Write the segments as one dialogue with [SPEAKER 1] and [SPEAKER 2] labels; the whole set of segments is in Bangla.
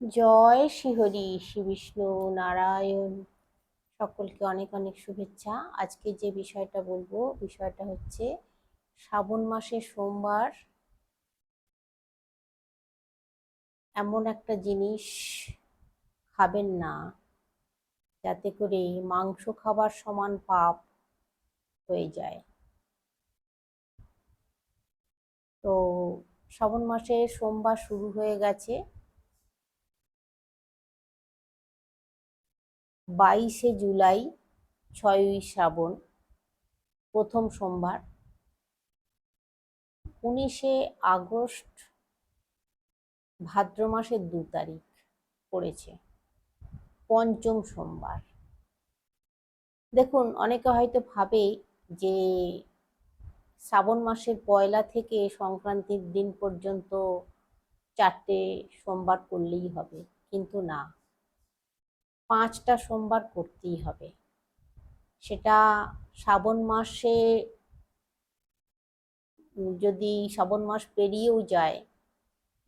[SPEAKER 1] জয় শ্রীহরি শ্রী বিষ্ণু নারায়ণ। সকলকে অনেক অনেক শুভেচ্ছা। আজকে যে বিষয়টা বলব, বিষয়টা হচ্ছে শ্রাবণ মাসে সোমবার এমন একটা জিনিস খাবেন না, যাতে করে মাংস খাবার সমান পাপ হয়ে যায়। তো শ্রাবণ মাসে সোমবার শুরু হয়ে গেছে। বাইশে জুলাই, ছয়ই শ্রাবণ, প্রথম সোমবার। উনিশে আগস্ট, ভাদ্র মাসের দু তারিখ পড়েছে, পঞ্চম সোমবার। দেখুন, অনেকে হয়তো ভাবে যে শ্রাবণ মাসের পয়লা থেকে সংক্রান্তির দিন পর্যন্ত চারটে সোমবার করলেই হবে, কিন্তু না। পাঁচটা সোমবার করতেই হবে। সেটা শ্রাবণ মাসে যদি শ্রাবণ মাস পেরিয়েও যায়,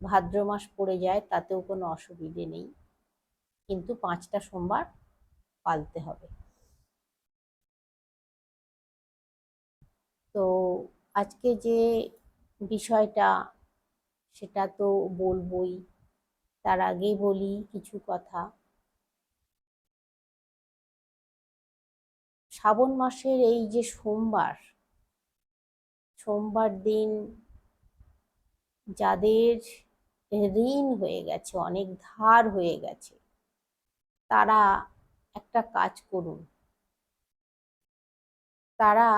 [SPEAKER 1] ভাদ্র মাস পড়ে যায়, তাতেও কোনো অসুবিধে নেই। কিন্তু পাঁচটা সোমবার পালতে হবে। তো আজকে যে বিষয়টা, সেটা তো বলবই। তার আগে বলি কিছু কথা। শ্রাবণ মাসের এই যে সোমবার সোমবার দিন যাদের ঋণ হয়ে গেছে, অনেক ধার হয়ে গেছে, তারা একটা কাজ করুন। তারা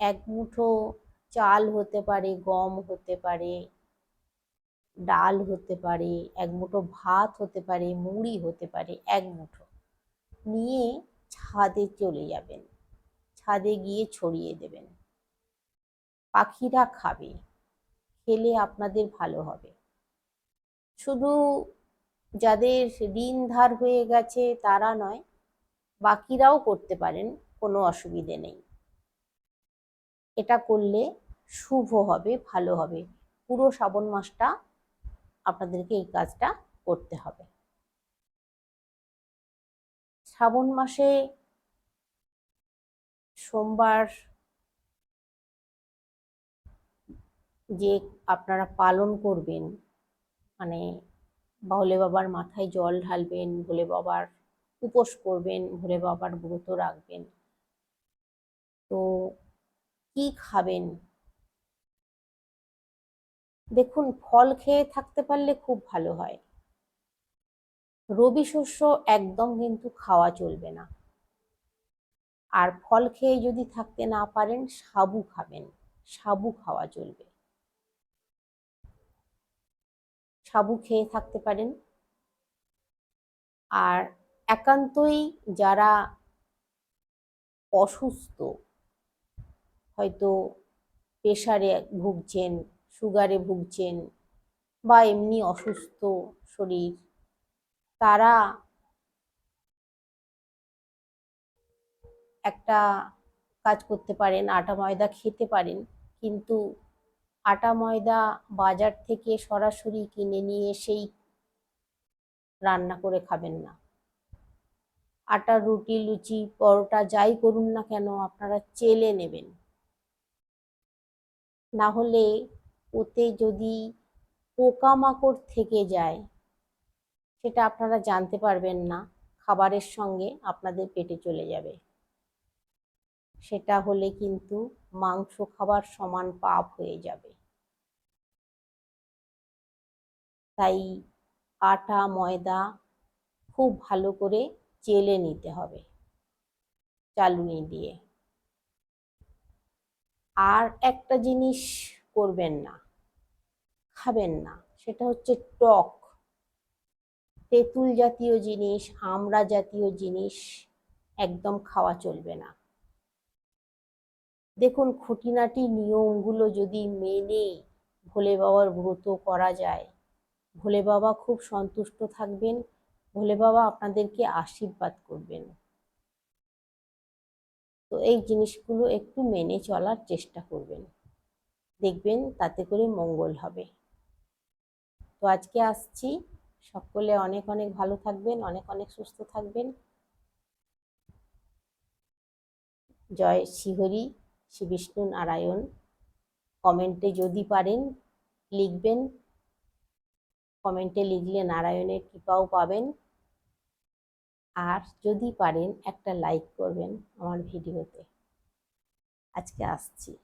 [SPEAKER 1] এক মুঠো চাল হতে পারে, গম হতে পারে, ডাল হতে পারে, এক মুঠো ভাত হতে পারে, মুড়ি হতে পারে, এক মুঠো নিয়ে ছাদে চলে যাবেন। ছাদে গিয়ে ছড়িয়ে দেবেন। পাখিরা খাবে, খেলে আপনাদের ভালো হবে। শুধু যাদের ঋণ ধার হয়ে গেছে তারা নয়, বাকিরাও করতে পারেন, কোনো অসুবিধে নেই। এটা করলে শুভ হবে, ভালো হবে। পুরো শ্রাবণ মাসটা আপনাদেরকে এই কাজটা করতে হবে। শ্রাবণ মাসে সোমবার যে আপনারা পালন করবেন মানে ভোলে বাবার মাথায় জল ঢালবেন, ভোলে বাবার উপোস করবেন, ভোলে বাবার ব্রত রাখবেন, তো কি খাবেন? দেখুন, ফল খেয়ে থাকতে পারলে খুব ভালো হয়। রবি শস্য একদম কিন্তু খাওয়া চলবে না। আর ফল খেয়ে যদি থাকতে না পারেন, সাবু খাবেন। সাবু খাওয়া চলবে। সাবু খেয়ে থাকতে পারেন। আর একান্তই যারা অসুস্থ, হয়তো প্রেশারে ভুগছেন, সুগারে ভুগছেন বা এমনি অসুস্থ শরীর, তারা একটা কাজ করতে পারেন, আটা ময়দা খেতে পারেন, কিন্তু আটা ময়দা বাজার থেকে সরাসরি কিনে নিয়ে এসেই রান্না করে খাবেন না। আটা, রুটি, লুচি, পরোটা যাই করুন না কেন, আপনারা চেলে নেবেন। না হলে ওতে যদি পোকামাকড় থেকে যায়, সেটা আপনারা জানতে পারবেন না, খাবারের সঙ্গে আপনাদের পেটে চলে যাবে। সেটা হলে কিন্তু মাংস খাবার সমান পাপ হয়ে যাবে। তাই আটা, ময়দা খুব ভালো করে চেলে নিতে হবে চালুনি দিয়ে। আর একটা জিনিস করবেন না, খাবেন না, সেটা হচ্ছে টক। তেঁতুল জাতীয় জিনিস, আমড়া জাতীয় জিনিস একদম খাওয়া চলবে না। দেখুন খুঁটিনাটি নিয়মগুলো যদি মেনে ভোলে বাবার ব্রত করা যায়, ভোলে বাবা খুব সন্তুষ্ট থাকবেন, ভোলে বাবা আপনাদেরকে আশীর্বাদ করবেন। তো এই জিনিসগুলো একটু মেনে চলার চেষ্টা করবেন। দেখবেন তাতে করে মঙ্গল হবে। তো আজকে আসছি। সকলে অনেক অনেক ভালো থাকবেন, অনেক অনেক সুস্থ থাকবেন। জয় শ্রীহরি। শ্রী বিষ্ণু নারায়ণ। কমেন্টে যদি পারেন, লিখবেন। কমেন্টে লিখলে নারায়ণের কৃপাও পাবেন। আর যদি পারেন, একটা লাইক করবেন আমার ভিডিওতে। আজকে আসছি।